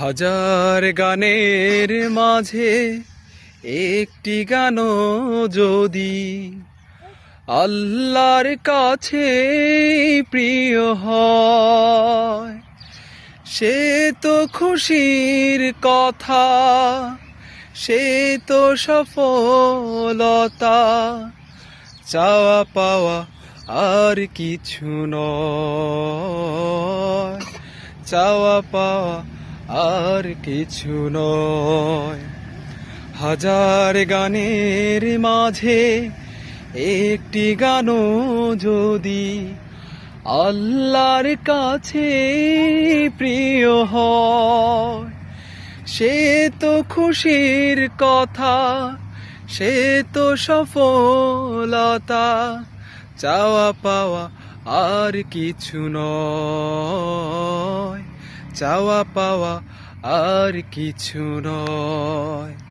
হাজার গানের মাঝে একটি গানও যদি আল্লাহর কাছে প্রিয় হয়, সে তো খুশির কথা, সে তো সফলতা, চাওয়া পাওয়া আর কিছু নয়। চাওয়া পাওয়া আর কিছু নয়। হাজার গানের মাঝে একটি গানও যদি আল্লাহর কাছে প্রিয় হয়, সে তো খুশির কথা, সে তো সফলতা, চাওয়া পাওয়া আর কিছু নয়। চাওয়া পাওয়া আর কিছু নয়।